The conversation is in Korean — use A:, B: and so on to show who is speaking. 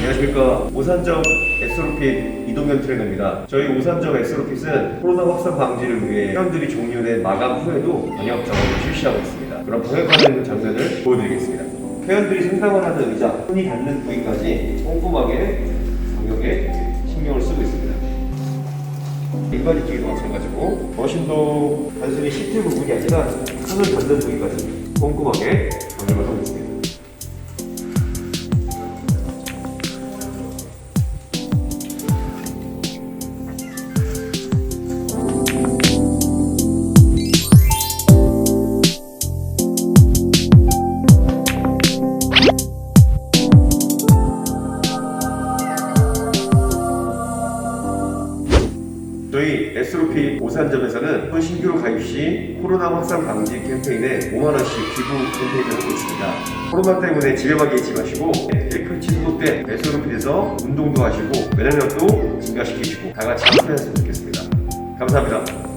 A: 안녕하십니까 오산점 에스로핏 이동현 트레이너입니다. 저희 오산점 에스로핏은 코로나 확산 방지를 위해 회원들이 종료된 마감 후에도 방역 작업을 실시하고 있습니다. 그럼 방역하는 장면을 보여드리겠습니다. 회원들이 생각을 하는 의자, 손이 닿는 부위까지 꼼꼼하게 방역에 신경을 쓰고 있습니다. 일반인 쪽에도 마찬가지고 머신도 단순히 시트 부분이 아니라 손을 닿는 부위까지 꼼꼼하게 저희 에스로피 오산점에서는 신규로 가입 시 코로나 확산 방지 캠페인에 5만원씩 기부 캠페인을 하고 있습니다. 코로나 때문에 집에만 계시지 마시고 깨끗이 소독된 에스로피에서 운동도 하시고 면역력도 증가시키시고 다 같이 함께 했으면 좋겠습니다. 감사합니다.